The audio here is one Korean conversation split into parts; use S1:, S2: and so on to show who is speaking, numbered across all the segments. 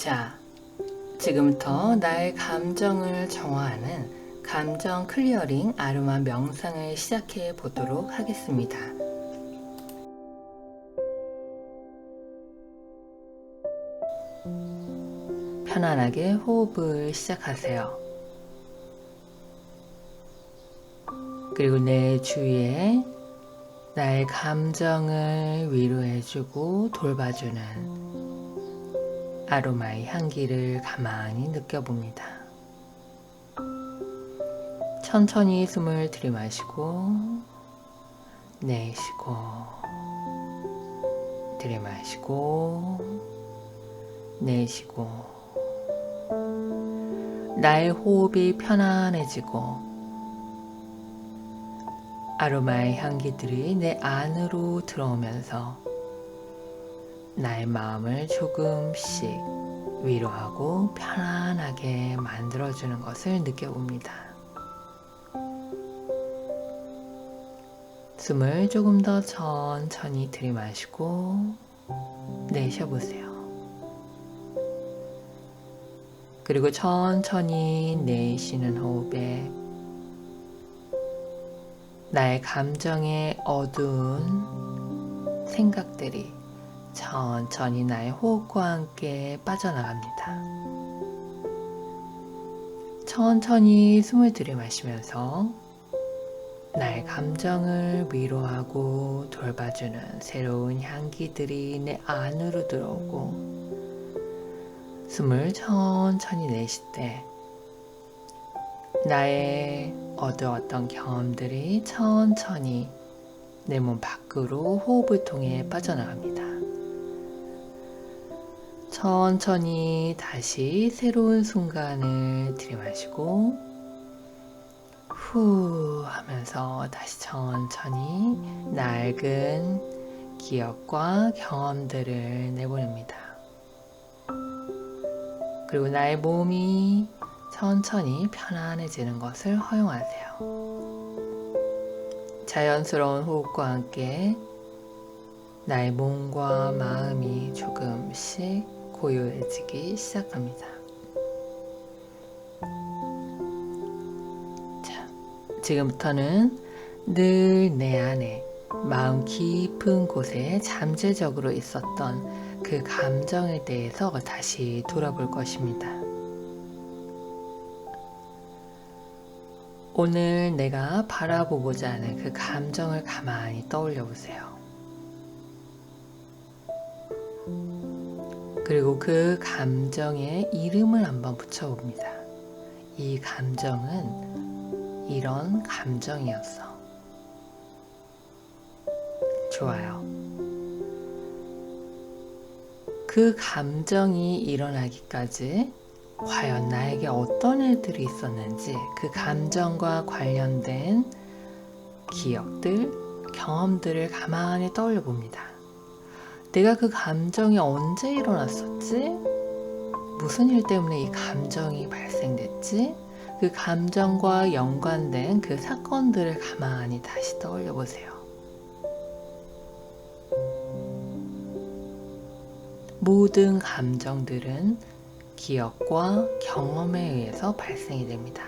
S1: 자, 지금부터 나의 감정을 정화하는 감정 클리어링 아로마 명상을 시작해 보도록 하겠습니다. 편안하게 호흡을 시작하세요. 그리고 내 주위에 나의 감정을 위로해주고 돌봐주는 아로마의 향기를 가만히 느껴봅니다. 천천히 숨을 들이마시고 내쉬고 들이마시고 내쉬고 나의 호흡이 편안해지고 아로마의 향기들이 내 안으로 들어오면서 나의 마음을 조금씩 위로하고 편안하게 만들어주는 것을 느껴봅니다. 숨을 조금 더 천천히 들이마시고 내쉬어보세요. 그리고 천천히 내쉬는 호흡에 나의 감정의 어두운 생각들이 천천히 나의 호흡과 함께 빠져나갑니다. 천천히 숨을 들이마시면서 나의 감정을 위로하고 돌봐주는 새로운 향기들이 내 안으로 들어오고 숨을 천천히 내쉴 때 나의 어두웠던 경험들이 천천히 내 몸 밖으로 호흡을 통해 빠져나갑니다. 천천히 다시 새로운 순간을 들이마시고 후 하면서 다시 천천히 낡은 기억과 경험들을 내보냅니다. 그리고 나의 몸이 천천히 편안해지는 것을 허용하세요. 자연스러운 호흡과 함께 나의 몸과 마음이 조금씩 고요해지기 시작합니다. 자, 지금부터는 늘 내 안에 마음 깊은 곳에 잠재적으로 있었던 그 감정에 대해서 다시 돌아볼 것입니다. 오늘 내가 바라보고자 하는 그 감정을 가만히 떠올려 보세요. 그리고 그 감정에 이름을 한번 붙여봅니다. 이 감정은 이런 감정이었어. 좋아요. 그 감정이 일어나기까지 과연 나에게 어떤 일들이 있었는지 그 감정과 관련된 기억들, 경험들을 가만히 떠올려 봅니다. 내가 그 감정이 언제 일어났었지? 무슨 일 때문에 이 감정이 발생됐지? 그 감정과 연관된 그 사건들을 가만히 다시 떠올려 보세요. 모든 감정들은 기억과 경험에 의해서 발생이 됩니다.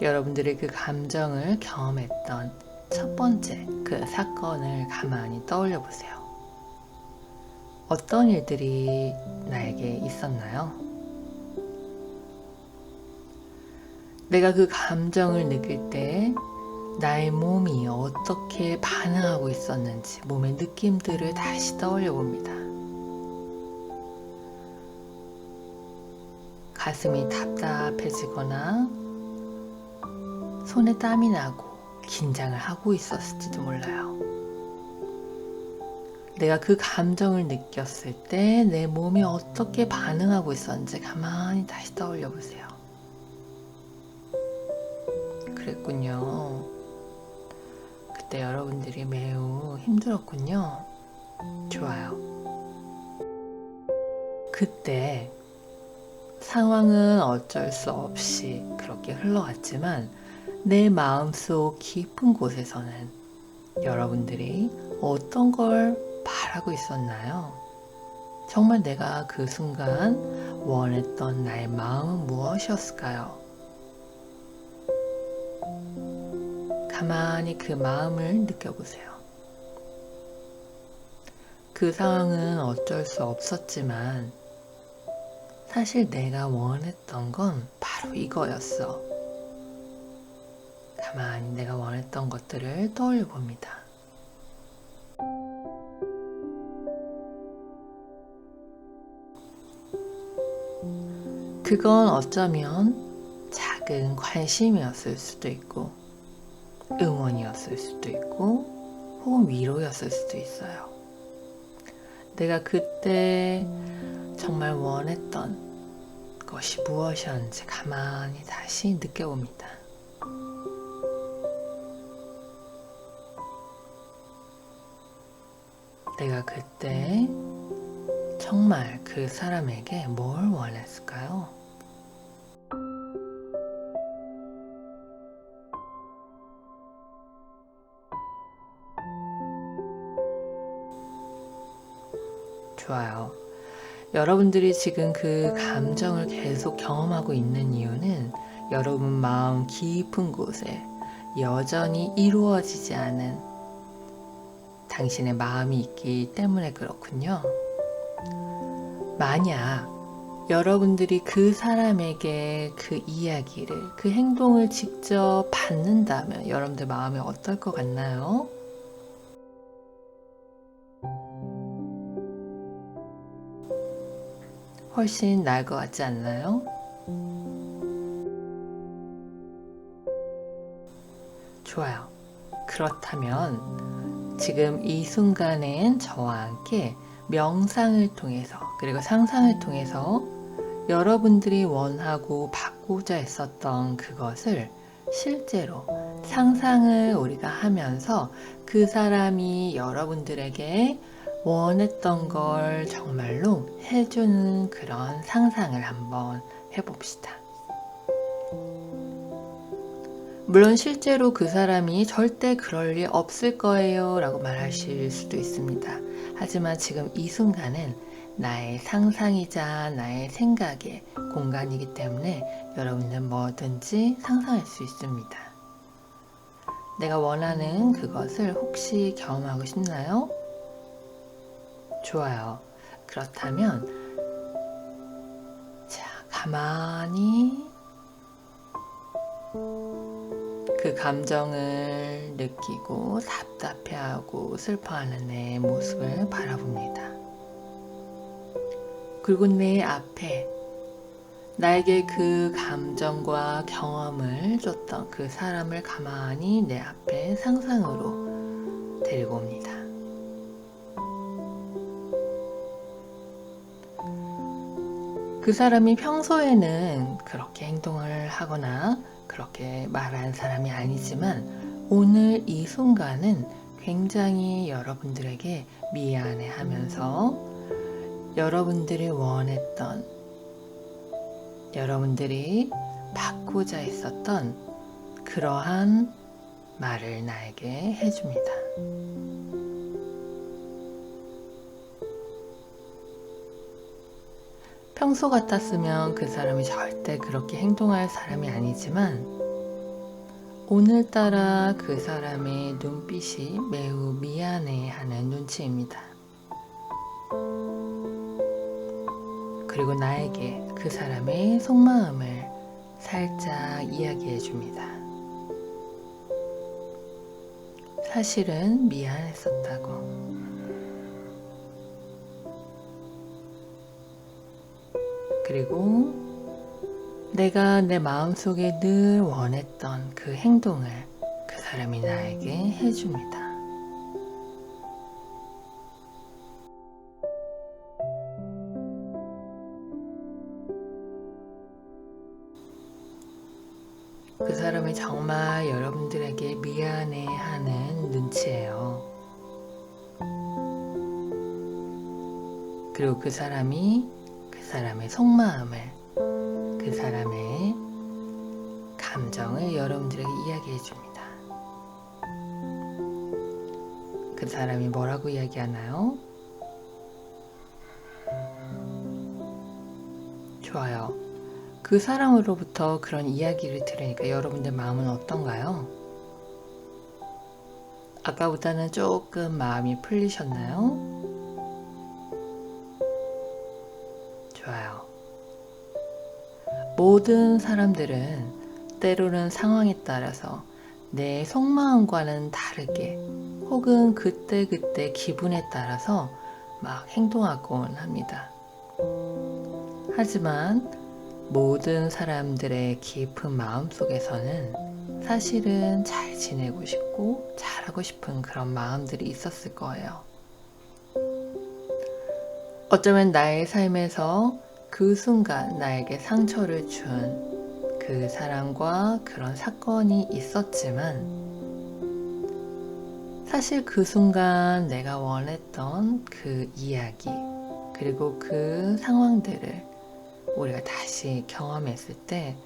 S1: 여러분들의 그 감정을 경험했던 첫 번째 그 사건을 가만히 떠올려 보세요. 어떤 일들이 나에게 있었나요? 내가 그 감정을 느낄 때 나의 몸이 어떻게 반응하고 있었는지 몸의 느낌들을 다시 떠올려 봅니다. 가슴이 답답해지거나 손에 땀이 나고 긴장을 하고 있었을지도 몰라요. 내가 그 감정을 느꼈을 때 내 몸이 어떻게 반응하고 있었는지 가만히 다시 떠올려 보세요. 그랬군요. 그때 여러분들이 매우 힘들었군요. 좋아요. 그때 상황은 어쩔 수 없이 그렇게 흘러갔지만 내 마음속 깊은 곳에서는 여러분들이 어떤 걸 바라고 있었나요? 정말 내가 그 순간 원했던 나의 마음은 무엇이었을까요? 가만히 그 마음을 느껴보세요. 그 상황은 어쩔 수 없었지만 사실 내가 원했던 건 바로 이거였어. 가만히 내가 원했던 것들을 떠올려 봅니다. 그건 어쩌면 작은 관심이었을 수도 있고, 응원이었을 수도 있고, 혹은 위로였을 수도 있어요. 내가 그때 정말 원했던 것이 무엇이었는지 가만히 다시 느껴봅니다. 내가 그때 정말 그 사람에게 뭘 원했을까요? 좋아요. 여러분들이 지금 그 감정을 계속 경험하고 있는 이유는 여러분 마음 깊은 곳에 여전히 이루어지지 않은 당신의 마음이 있기 때문에 그렇군요. 만약 여러분들이 그 사람에게 그 이야기를, 그 행동을 직접 받는다면 여러분들 마음이 어떨 것 같나요? 훨씬 나을 것 같지 않나요? 좋아요. 그렇다면 지금 이 순간엔 저와 함께 명상을 통해서 그리고 상상을 통해서 여러분들이 원하고 받고자 했었던 그것을 실제로 상상을 우리가 하면서 그 사람이 여러분들에게 원했던 걸 정말로 해주는 그런 상상을 한번 해봅시다. 물론 실제로 그 사람이 절대 그럴 리 없을 거예요 라고 말하실 수도 있습니다. 하지만 지금 이 순간은 나의 상상이자 나의 생각의 공간이기 때문에 여러분은 뭐든지 상상할 수 있습니다. 내가 원하는 그것을 혹시 경험하고 싶나요? 좋아요. 그렇다면, 자, 가만히 그 감정을 느끼고 답답해하고 슬퍼하는 내 모습을 바라봅니다. 그리고 내 앞에 나에게 그 감정과 경험을 줬던 그 사람을 가만히 내 앞에 상상으로 데리고 옵니다. 그 사람이 평소에는 그렇게 행동을 하거나 그렇게 말하는 사람이 아니지만 오늘 이 순간은 굉장히 여러분들에게 미안해 하면서 여러분들이 원했던 여러분들이 받고자 했었던 그러한 말을 나에게 해줍니다. 평소 같았으면 그 사람이 절대 그렇게 행동할 사람이 아니지만 오늘따라 그 사람의 눈빛이 매우 미안해 하는 눈치입니다. 그리고 나에게 그 사람의 속마음을 살짝 이야기해 줍니다. 사실은 미안했었다고. 그리고 내가 내 마음속에 늘 원했던 그 행동을 그 사람이 나에게 해줍니다. 그 사람이 정말 여러분들에게 미안해 하는 눈치예요. 그리고 그 사람이 그 사람의 속마음을, 그 사람의 감정을 여러분들에게 이야기해 줍니다. 그 사람이 뭐라고 이야기하나요? 좋아요. 그 사람으로부터 그런 이야기를 들으니까 여러분들 마음은 어떤가요? 아까보다는 조금 마음이 풀리셨나요? 좋아요. 모든 사람들은 때로는 상황에 따라서 내 속마음과는 다르게 혹은 그때그때 기분에 따라서 막 행동하곤 합니다. 하지만 모든 사람들의 깊은 마음 속에서는 사실은 잘 지내고 싶고 잘하고 싶은 그런 마음들이 있었을 거예요. 어쩌면 나의 삶에서 그 순간 나에게 상처를 준 그 사람과 그런 사건이 있었지만 사실 그 순간 내가 원했던 그 이야기 그리고 그 상황들을 우리가 다시 경험했을 때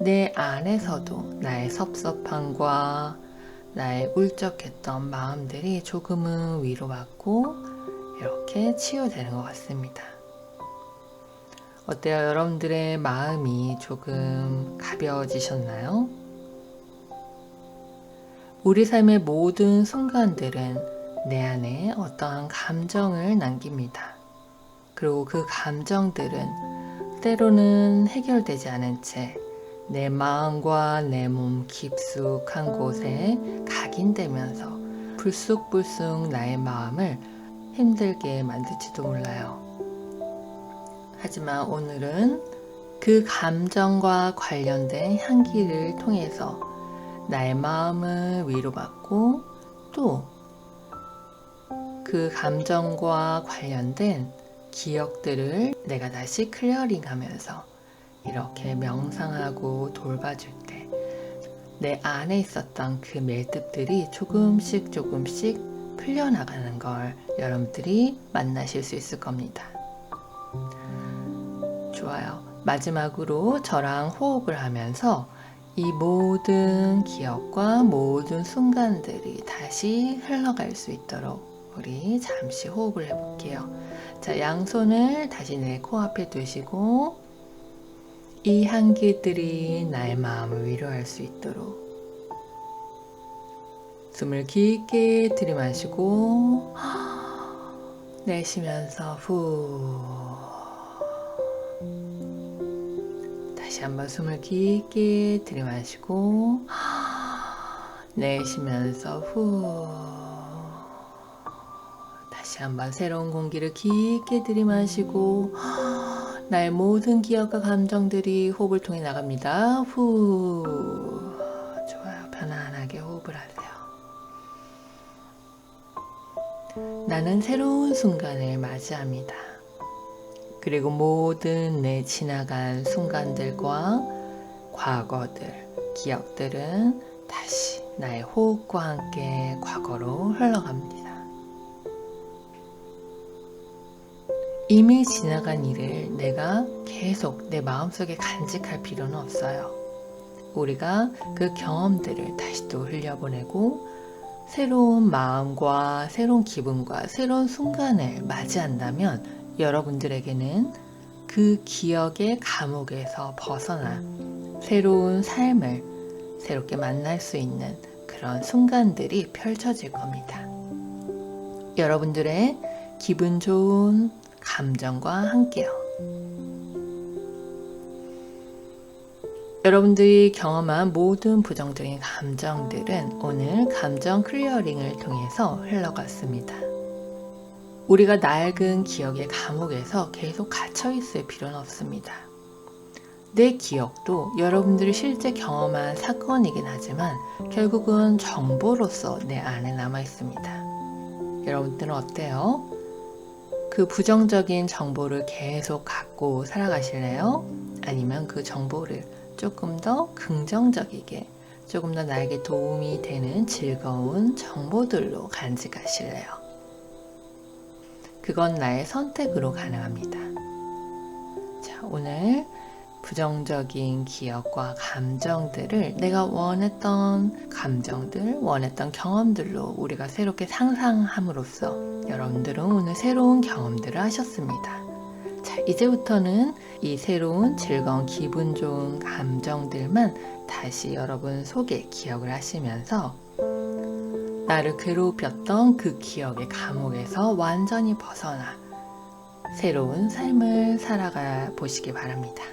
S1: 내 안에서도 나의 섭섭함과 나의 울적했던 마음들이 조금은 위로받고 이렇게 치유되는 것 같습니다. 어때요? 여러분들의 마음이 조금 가벼워지셨나요? 우리 삶의 모든 순간들은 내 안에 어떠한 감정을 남깁니다. 그리고 그 감정들은 때로는 해결되지 않은 채 내 마음과 내 몸 깊숙한 곳에 각인되면서 불쑥불쑥 나의 마음을 힘들게 만들지도 몰라요. 하지만 오늘은 그 감정과 관련된 향기를 통해서 나의 마음을 위로받고 또 그 감정과 관련된 기억들을 내가 다시 클리어링 하면서 이렇게 명상하고 돌봐줄 때 내 안에 있었던 그 매듭들이 조금씩 조금씩 풀려나가는 걸 여러분들이 만나실 수 있을 겁니다. 좋아요. 마지막으로 저랑 호흡을 하면서 이 모든 기억과 모든 순간들이 다시 흘러갈 수 있도록 우리 잠시 호흡을 해볼게요. 자, 양손을 다시 내 코앞에 두시고 이 향기들이 나의 마음을 위로할 수 있도록 숨을 깊게 들이마시고 내쉬면서 후. 다시 한번 숨을 깊게 들이마시고 내쉬면서 후. 다시 한번 새로운 공기를 깊게 들이마시고 나의 모든 기억과 감정들이 호흡을 통해 나갑니다. 후 나는 새로운 순간을 맞이합니다. 그리고 모든 내 지나간 순간들과 과거들, 기억들은 다시 나의 호흡과 함께 과거로 흘러갑니다. 이미 지나간 일을 내가 계속 내 마음속에 간직할 필요는 없어요. 우리가 그 경험들을 다시 또 흘려보내고 새로운 마음과 새로운 기분과 새로운 순간을 맞이한다면 여러분들에게는 그 기억의 감옥에서 벗어나 새로운 삶을 새롭게 만날 수 있는 그런 순간들이 펼쳐질 겁니다. 여러분들의 기분 좋은 감정과 함께요. 여러분들이 경험한 모든 부정적인 감정들은 오늘 감정 클리어링을 통해서 흘러갔습니다. 우리가 낡은 기억의 감옥에서 계속 갇혀 있을 필요는 없습니다. 내 기억도 여러분들이 실제 경험한 사건이긴 하지만 결국은 정보로서 내 안에 남아 있습니다. 여러분들은 어때요? 그 부정적인 정보를 계속 갖고 살아가실래요? 아니면 그 정보를 조금 더 긍정적이게 조금 더 나에게 도움이 되는 즐거운 정보들로 간직하실래요? 그건 나의 선택으로 가능합니다. 자, 오늘 부정적인 기억과 감정들을 내가 원했던 감정들, 원했던 경험들로 우리가 새롭게 상상함으로써 여러분들은 오늘 새로운 경험들을 하셨습니다. 자, 이제부터는 이 새로운 즐거운 기분 좋은 감정들만 다시 여러분 속에 기억을 하시면서 나를 괴롭혔던 그 기억의 감옥에서 완전히 벗어나 새로운 삶을 살아가 보시기 바랍니다.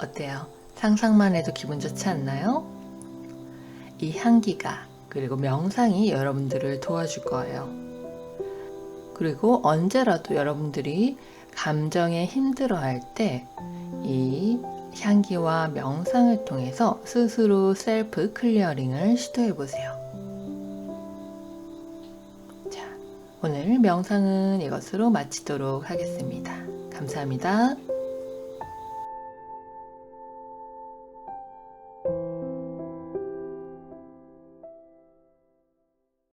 S1: 어때요? 상상만 해도 기분 좋지 않나요? 이 향기가 그리고 명상이 여러분들을 도와줄 거예요. 그리고 언제라도 여러분들이 감정에 힘들어 할 때 이 향기와 명상을 통해서 스스로 셀프 클리어링을 시도해 보세요. 자, 오늘 명상은 이것으로 마치도록 하겠습니다. 감사합니다.